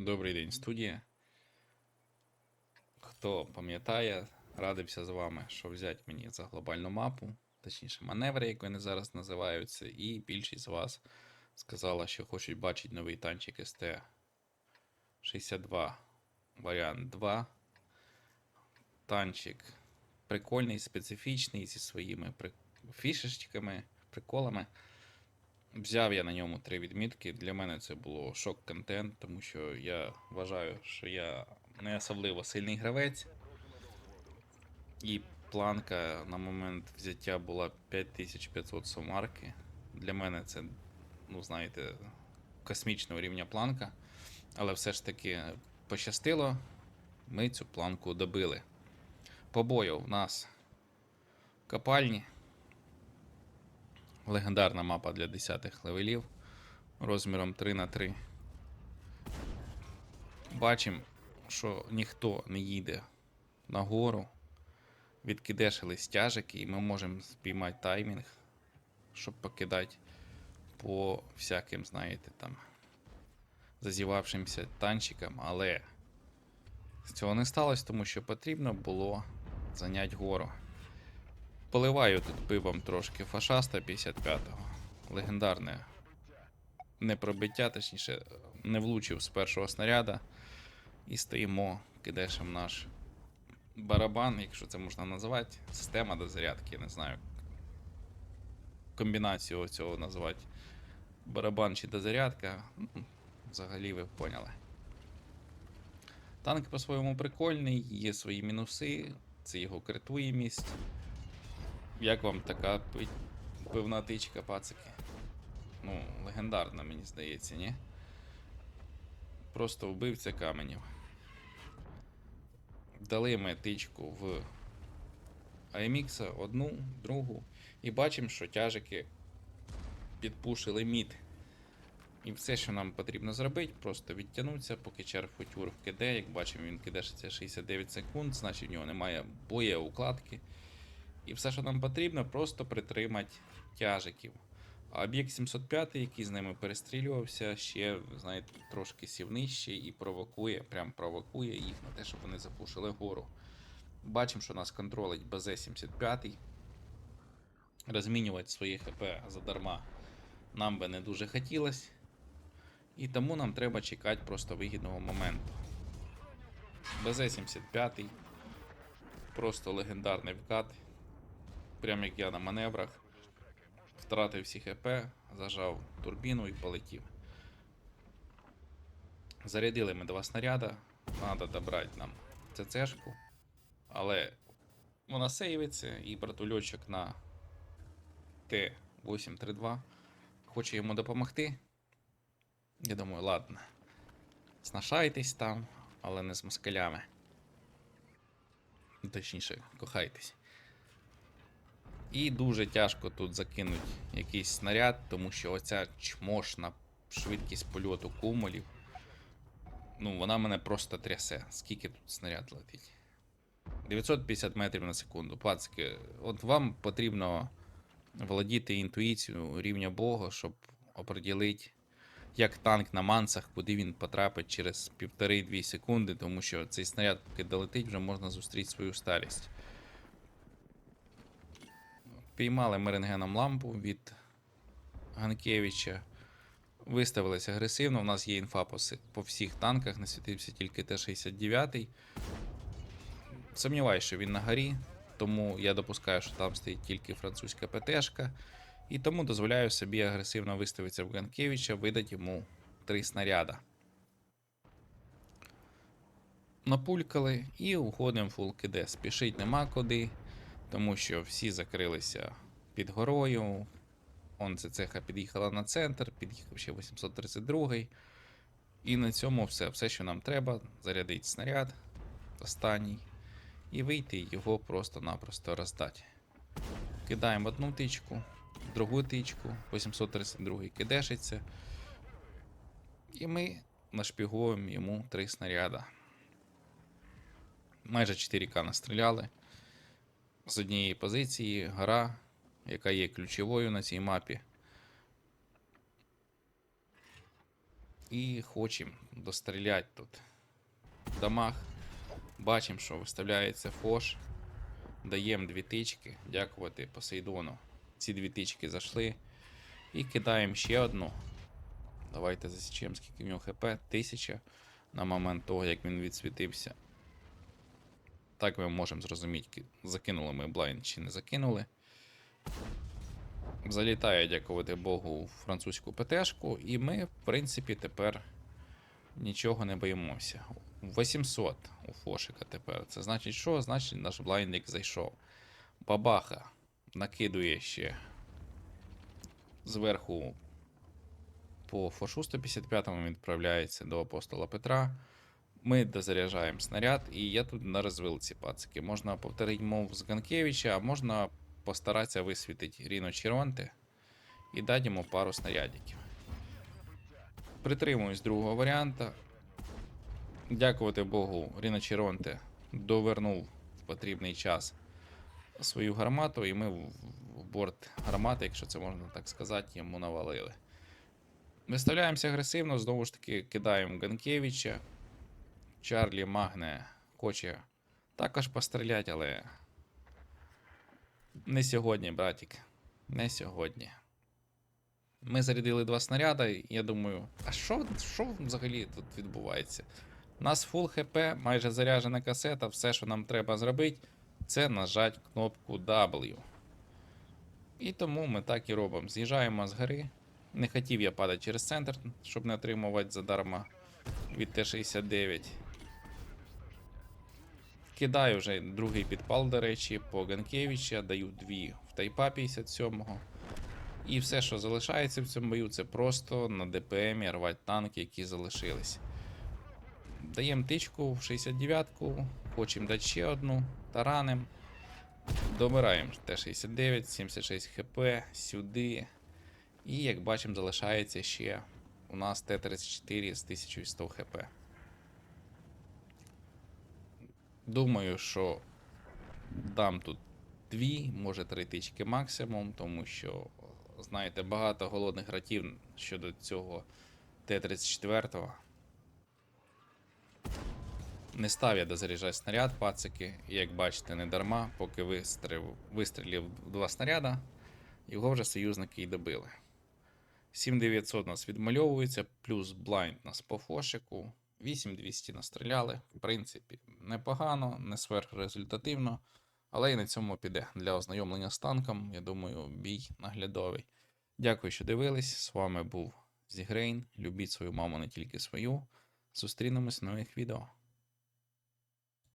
Добрий день, студія. Хто пам'ятає, радився з вами, що взяти мені за глобальну мапу, точніше, маневри, як вони зараз називаються, і більшість з вас сказала, що хочуть бачити новий танчик СТ-62 варіант 2. Танчик прикольний, специфічний, зі своїми фішечками, приколами. Взяв я на ньому три відмітки. Для мене це було шок-контент, тому що я вважаю, що я не особливо сильний гравець. І планка на момент взяття була 5500 сумарки. Для мене це, ну знаєте, космічного рівня планка. Але все ж таки пощастило, ми цю планку добили. По бою в нас копальні. Легендарна мапа для 10 левелів розміром 3 на 3 Бачимо, що ніхто не їде нагору. Відкидешили стяжики, і ми можемо спіймати таймінг, щоб покидати по всяким, знаєте, там зазівавшимся танчикам, але цього не сталося, тому що потрібно було зайняти гору. Поливаю тут пивом трошки фашаста 55-го. Легендарне непробиття, точніше, не влучив з першого снаряда. І стоїмо, кидешем наш барабан, якщо це можна назвати. Система до зарядки, я не знаю. Комбінацію цього назвати. Барабан чи дозарядка. Ну, взагалі ви поняли. Танк по-своєму прикольний, є свої мінуси, це його критуємість. Як вам така пивна тичка, пацики? Ну, легендарна, мені здається, ні? Просто вбивця каменів. Дали ми тичку в AMX одну, другу, і бачимо, що тяжики підпушили мід. І все, що нам потрібно зробити, просто відтягнутися, поки черв футюр вкиде. Як бачимо, він кидешиться 69 секунд, значить в нього немає боєукладки. І все, що нам потрібно, просто притримати тяжиків. А об'єкт 705, який з ними перестрілювався, ще, знаєте, трошки сів нижче і провокує, прям провокує їх на те, щоб вони запушили гору. Бачимо, що нас контролить БЗ-75. Розмінювати свої ХП задарма нам би не дуже хотілося. І тому нам треба чекати просто вигідного моменту. БЗ-75. Просто легендарний вкат. Прям як я на маневрах. Втратив всі ХП, зажав турбіну і полетів. Зарядили ми два снаряда. Треба добрати нам ЦЦшку. Але вона сейвиться і братульочок на Т-832 хоче йому допомогти. Я думаю, ладно. Снашайтесь там, але не з москалями. Точніше, кохайтесь. І дуже тяжко тут закинути якийсь снаряд, тому що оця чмошна швидкість польоту кумулів. Ну, вона мене просто трясе. Скільки тут снаряд летить? 950 метрів на секунду. Пацки, от вам потрібно володіти інтуїцією рівня Бога, щоб оприділити, як танк на мансах, куди він потрапить через 1,5-2 секунди, тому що цей снаряд, поки долетить, вже можна зустріти свою старість. Піймали ми рентгеном лампу від Ганкевича. Виставилися агресивно. У нас є інфа по, по всіх танках, не світився тільки Т-69. Сумніваюся, що він на горі, тому я допускаю, що там стоїть тільки французька ПТшка. І тому дозволяю собі агресивно виставитися в Ганкевича, видати йому три снаряда. Напулькали і уходимо фул КД. Спішить нема куди, тому що всі закрилися під горою. Он цеха під'їхала на центр, під'їхав ще 832 І на цьому все. Все, що нам треба, зарядити снаряд останній і вийти його просто-напросто роздати. Кидаємо одну тичку, другу тичку, 832 кидешиться. І ми нашпіговуємо йому три снаряда. Майже 4К настріляли. З однієї позиції гора, яка є ключовою на цій мапі. І хочемо достріляти тут в домах. Бачимо, що виставляється фош. Даємо дві тички. Дякувати Посейдону. Ці дві тички зайшли. І кидаємо ще одну. Давайте засічемо, скільки в нього хп. 1000 на момент того, як він відсвітився. Так ми можемо зрозуміти, закинули ми блайнд чи не закинули. Залітає, дякувати Богу, в французьку ПТшку, і ми, в принципі, тепер нічого не боїмося. 800 у Фошика тепер. Це значить що? Значить, наш блайндик зайшов. Бабаха накидує ще зверху по фошу 155 він відправляється до апостола Петра. Ми дозаряджаємо снаряд, і я тут на розвилці пацики. Можна повторити мов з Ганкевича, а можна постаратися висвітити Ріно Червонте і дати йому пару снарядиків. Притримуюсь другого варіанта. Дякувати Богу, Ріно Червонте довернув в потрібний час свою гармату, і ми в борт гармати, якщо це можна так сказати, йому навалили. Виставляємося агресивно, знову ж таки кидаємо Ганкевича. Чарлі Магне хоче також постріляти, але не сьогодні, братік. Не сьогодні. Ми зарядили два снаряди, і я думаю, а що, що взагалі тут відбувається? У нас фул хп, майже заряджена касета, все, що нам треба зробити, це нажати кнопку W. І тому ми так і робимо. З'їжджаємо з гори. Не хотів я падати через центр, щоб не отримувати задарма від Т-69. Кидаю вже другий підпал, до речі, по Ганкевича, даю дві в тайпа 57-го. І все, що залишається в цьому бою, це просто на ДПМі рвати танки, які залишились. Даємо тичку в 69-ку, хочемо дати ще одну, тараним. Добираємо Т-69, 76 хп сюди. І як бачимо, залишається ще у нас Т-34 з 1100 хп. Думаю, що дам тут дві, може три тички максимум, тому що, знаєте, багато голодних гратів щодо цього Т-34. Не став я дозаряджати снаряд, пацики, як бачите, не дарма, поки вистрілив, вистрілив два снаряда, його вже союзники і добили. 7900 нас відмальовується, плюс блайнд нас по фошику. 8200 настріляли. В принципі, непогано, не сверхрезультативно, але і на цьому піде для ознайомлення з танком. Я думаю, бій наглядовий. Дякую, що дивились. З вами був Зігрейн. Любіть свою маму, не тільки свою. Зустрінемось в нових відео.